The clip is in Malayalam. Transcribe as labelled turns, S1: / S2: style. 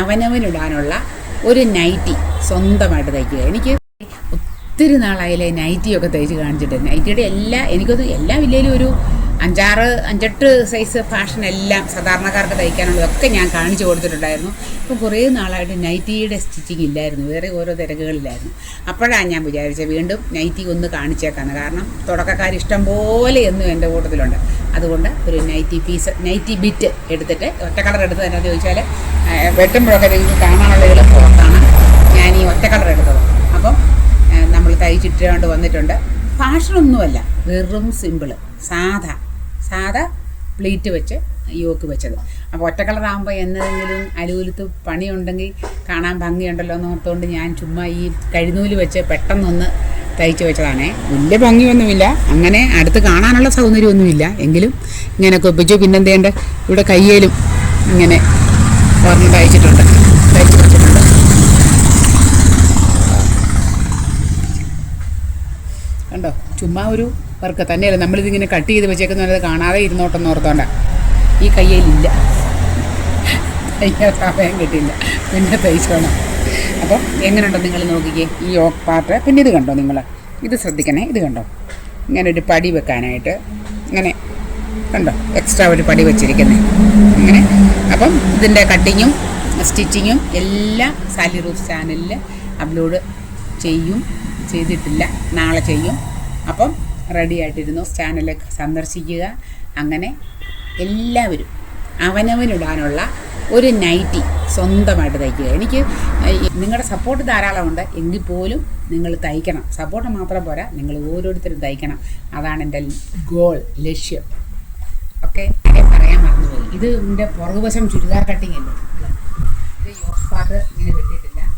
S1: അവനവനിടാനുള്ള ഒരു നൈറ്റി സ്വന്തമായിട്ട് തയ്ക്കുക. എനിക്ക് ഒത്തിരി നാളായാലേ നൈറ്റിയൊക്കെ തയ്ച്ച് കാണിച്ചിട്ടുണ്ട് നൈറ്റിയുടെ എല്ലാ എനിക്കത് എല്ലാ വില്ലയിലും ഒരു അഞ്ചാറ് അഞ്ചെട്ട് സൈസ് ഫാഷൻ എല്ലാം സാധാരണക്കാർക്ക് തയ്ക്കാനുള്ളതൊക്കെ ഞാൻ കാണിച്ചു കൊടുത്തിട്ടുണ്ടായിരുന്നു. ഇപ്പം കുറേ നാളായിട്ട് നൈറ്റിയുടെ സ്റ്റിച്ചിങ് ഇല്ലായിരുന്നു. വേറെ ഓരോ തിരക്കുകളിലായിരുന്നു. അപ്പോഴാണ് ഞാൻ വിചാരിച്ചത് വീണ്ടും നൈറ്റി ഒന്ന് കാണിച്ചേക്കാന്ന്. കാരണം തുടക്കക്കാർ ഇഷ്ടം പോലെ എന്നും എന്റെ കൂട്ടത്തിലുണ്ട്. അതുകൊണ്ട് ഒരു നൈറ്റി പീസ് നൈറ്റി ബിറ്റ് എടുത്തിട്ട് ഒറ്റ കളർ എടുത്ത് തന്നെ ചോദിച്ചാൽ വെട്ടുമ്പോഴൊക്കെ നിങ്ങൾക്ക് കാണാനുള്ള എളുപ്പമാണ് ഞാൻ ഈ ഒറ്റ കളർ എടുത്തത്. അപ്പം നമ്മൾ തയ്ച്ചിട്ടുകൊണ്ട് വന്നിട്ടുണ്ട്. ഫാഷനൊന്നുമല്ല വെറും സിമ്പിൾ സാധാ. സാധാ പ്ലീറ്റ് വെച്ച് യോക്ക് വെച്ചത്. അപ്പോൾ ഒറ്റ കളറാകുമ്പോൾ എന്തെങ്കിലും അലൂലത്ത് പണിയുണ്ടെങ്കിൽ കാണാൻ ഭംഗിയുണ്ടല്ലോ എന്ന് ഓർത്തുകൊണ്ട് ഞാൻ ചുമ്മാ ഈ കഴിനൂൽ വെച്ച് പെട്ടെന്നൊന്ന് തയ്ച്ച് വെച്ചതാണേ. വലിയ ഭംഗിയൊന്നുമില്ല. അങ്ങനെ അടുത്ത് കാണാനുള്ള സൗന്ദര്യമൊന്നുമില്ല. എങ്കിലും ഇങ്ങനെയൊക്കെ ഒപ്പിച്ചു പിന്നെന്തേണ്ട ഇവിടെ കയ്യേലും ഇങ്ങനെ ഓർമ്മ തയ്ച്ചിട്ടുണ്ട്. കണ്ടോ? ചുമ്മാ ഒരു വർക്ക് തന്നെയല്ല. നമ്മളിതിങ്ങനെ കട്ട് ചെയ്ത് വെച്ചേക്കുന്നത് കാണാതെ ഇരുന്നോട്ടെന്ന് ഓർത്തോണ്ട. ഈ കയ്യിലില്ല. തയ്ക്കാൻ സമയം കിട്ടില്ല പിന്നെ തയ്ച്ചോണം. അപ്പം എങ്ങനെയുണ്ടോ നിങ്ങൾ നോക്കിക്കേ. ഈ യോക്ക് പാർട്ട്. പിന്നെ ഇത് കണ്ടോ നിങ്ങൾ? ഇത് ശ്രദ്ധിക്കണേ. ഇത് കണ്ടോ? ഇങ്ങനെ ഒരു പടി വെക്കാനായിട്ട്. ഇങ്ങനെ കണ്ടോ? എക്സ്ട്രാ ഒരു പടി വെച്ചിരിക്കുന്നത് അങ്ങനെ അപ്പം ഇതിന്റെ കട്ടിങ്ങും സ്റ്റിച്ചിങ്ങും എല്ലാം സാലി റൂഫ് ചാനലിൽ അപ്ലോഡ് ചെയ്യും. ചെയ്തിട്ടില്ല. നാളെ ചെയ്യും. അപ്പം റെഡി ആയിട്ടിരുന്നു ചാനൽ സന്ദർശിക്കുക. അങ്ങനെ എല്ലാവരും അവനവനിടാനുള്ള ഒരു നൈറ്റി സ്വന്തമായിട്ട് തയ്ക്കുക. എനിക്ക് നിങ്ങളുടെ സപ്പോർട്ട് ധാരാളമുണ്ട്. എങ്കിൽ പോലും നിങ്ങൾ തയ്ക്കണം. സപ്പോർട്ട് മാത്രം പോരാ. നിങ്ങൾ ഓരോരുത്തരും തയ്ക്കണം. അതാണ് എന്റെ ഗോൾ ലക്ഷ്യം. ഓക്കെ? പറയാൻ മറന്നുപോയി. ഇത് എന്റെ പുറകുവശം ചുരിദാർ കട്ടിങ് അല്ലേ? ഇത് ഇങ്ങനെ